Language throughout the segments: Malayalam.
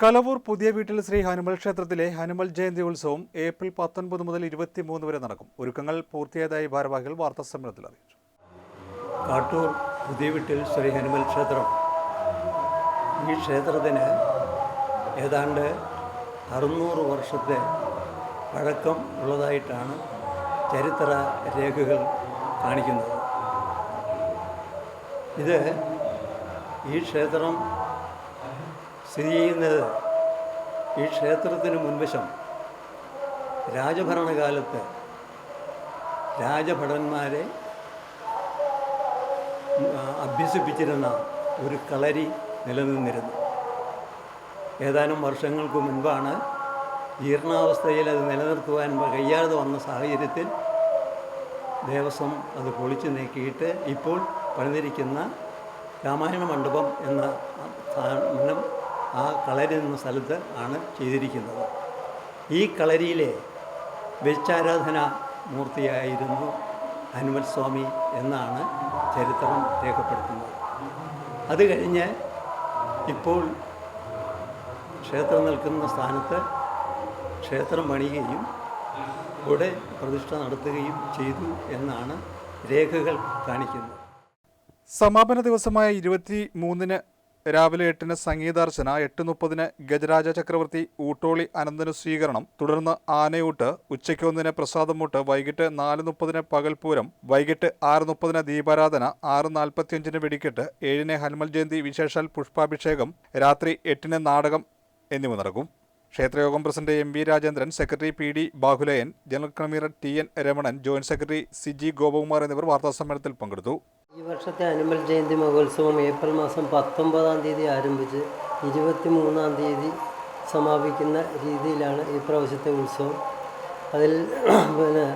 കലവൂർ പുതിയ വീട്ടിൽ ശ്രീ ഹനുമൽ ക്ഷേത്രത്തിലെ ഹനുമൽ ജയന്തി ഉത്സവം ഏപ്രിൽ പത്തൊൻപത് മുതൽ ഇരുപത്തിമൂന്ന് വരെ നടക്കും. ഒരുക്കങ്ങൾ പൂർത്തിയായതായി ഭാരവാഹികൾ വാർത്താസമ്മേളനത്തിൽ അറിയിച്ചു. കാട്ടൂർ പുതിയ വീട്ടിൽ ശ്രീ ഹനുമൽ ക്ഷേത്രം. ഈ ക്ഷേത്രത്തിന് ഏതാണ്ട് അറുന്നൂറ് വർഷത്തെ പഴക്കം ഉള്ളതായിട്ടാണ് ചരിത്ര രേഖകൾ കാണിക്കുന്നത്. ഇത് ഈ ക്ഷേത്രം സ്ഥിതി ചെയ്യുന്നത് ഈ ക്ഷേത്രത്തിന് മുൻവശം രാജഭരണകാലത്ത് രാജഭടന്മാരെ അഭ്യസിപ്പിച്ചിരുന്ന ഒരു കളരി നിലനിന്നിരുന്നു. ഏതാനും വർഷങ്ങൾക്ക് മുൻപാണ് ജീർണാവസ്ഥയിൽ അത് നിലനിർത്തുവാൻ കഴിയാതെ വന്ന സാഹചര്യത്തിൽ ദേവസ്വം അത് പൊളിച്ചു നീക്കിയിട്ട് ഇപ്പോൾ പണിതിരിക്കുന്ന രാമായണ മണ്ഡപം എന്ന കളരി എന്ന സ്ഥലത്ത് ആണ് ചെയ്തിരിക്കുന്നത്. ഈ കളരിയിലെ വെച്ചാരാധന മൂർത്തിയായിരുന്നു ഹനുമൽ സ്വാമി എന്നാണ് ചരിത്രം രേഖപ്പെടുത്തുന്നത്. അത് കഴിഞ്ഞ് ഇപ്പോൾ ക്ഷേത്രം നിൽക്കുന്ന സ്ഥാനത്ത് ക്ഷേത്രം പണിയുകയും ഇവിടെ പ്രതിഷ്ഠ നടത്തുകയും ചെയ്തു എന്നാണ് രേഖകൾ കാണിക്കുന്നത്. സമാപന ദിവസമായ ഇരുപത്തി മൂന്നിന് രാവിലെ എട്ടിന് സംഗീതാർച്ചന എട്ട് മുപ്പതിന് ഗജരാജ ചക്രവർത്തി ഊട്ടോളി അനന്തന് സ്വീകരണം തുടർന്ന് ആനയൂട്ട് ഉച്ചയ്ക്ക് ഒന്നിന് പ്രസാദമൂട്ട് വൈകിട്ട് നാല് മുപ്പതിന് പകൽപൂരം വൈകിട്ട് ആറ് മുപ്പതിന് ദീപാരാധന ആറ് നാൽപ്പത്തിയഞ്ചിന് വെടിക്കെട്ട് ഏഴിന് ഹനുമൽ ജയന്തി വിശേഷാൽ പുഷ്പാഭിഷേകം രാത്രി എട്ടിന് നാടകം എന്നിവ നടക്കും. ക്ഷേത്രയോഗം president M V Rajendran secretary P D Bahulayan general convener T N Ramanan joint secretary C G Gopakumar എന്നിവർ വാർത്താസമ്മേളനത്തിൽ പങ്കെടുത്തു. ഈ വർഷത്തെ അനിമൽ ജയന്തി മഹോത്സവം ഏപ്രിൽ മാസം പത്തൊമ്പതാം തീയതി ആരംഭിച്ച് ഇരുപത്തി മൂന്നാം തീയതി സമാപിക്കുന്ന രീതിയിലാണ് ഈ പ്രാവശ്യത്തെ ഉത്സവം. അതിൽ പിന്നെ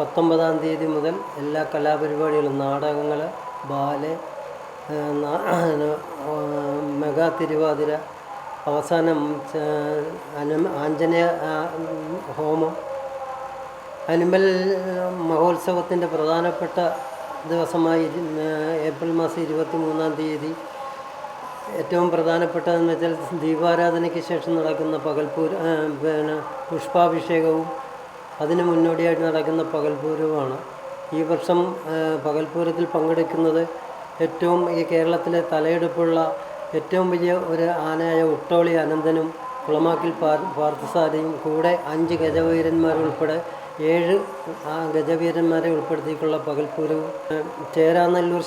പത്തൊമ്പതാം തീയതി മുതൽ എല്ലാ കലാപരിപാടികളും നാടകങ്ങൾ ബാൽ മെഗാ തിരുവാതിര അവസാനം ആഞ്ജനേയ ഹോമം. അനിമൽ മഹോത്സവത്തിന്റെ പ്രധാനപ്പെട്ട ദിവസമായി ഏപ്രിൽ മാസം ഇരുപത്തി മൂന്നാം തീയതി. ഏറ്റവും പ്രധാനപ്പെട്ടതെന്ന് വെച്ചാൽ ദീപാരാധനയ്ക്ക് ശേഷം നടക്കുന്ന പകൽപൂര പിന്നെ പുഷ്പാഭിഷേകവും അതിന് മുന്നോടിയായിട്ട് നടക്കുന്ന പകൽപൂരവുമാണ്. ഈ വർഷം പകൽപൂരത്തിൽ പങ്കെടുക്കുന്നത് ഏറ്റവും ഈ കേരളത്തിലെ തലയെടുപ്പുള്ള ഏറ്റവും വലിയ ഒരു ആനയായ ഉട്ടോളി അനന്തനും കുളമാക്കിൽ പാർ പാർത്ഥസാരയും കൂടെ അഞ്ച് ഗജവീരന്മാരുൾപ്പെടെ ഏഴ് ആ ഗജവീരന്മാരെ ഉൾപ്പെടുത്തിയിട്ടുള്ള പകൽപൂരവും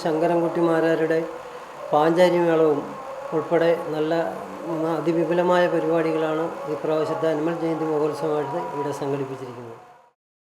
ശങ്കരൻകുട്ടി മാരാരുടെ പാഞ്ചാരി മേളവും ഉൾപ്പെടെ നല്ല അതിവിപുലമായ പരിപാടികളാണ് ഈ പ്രാവശ്യത്തെ അനിമൽ ജയന്തി മഹോത്സവമായിട്ട് ഇവിടെ സംഘടിപ്പിച്ചിരിക്കുന്നത്.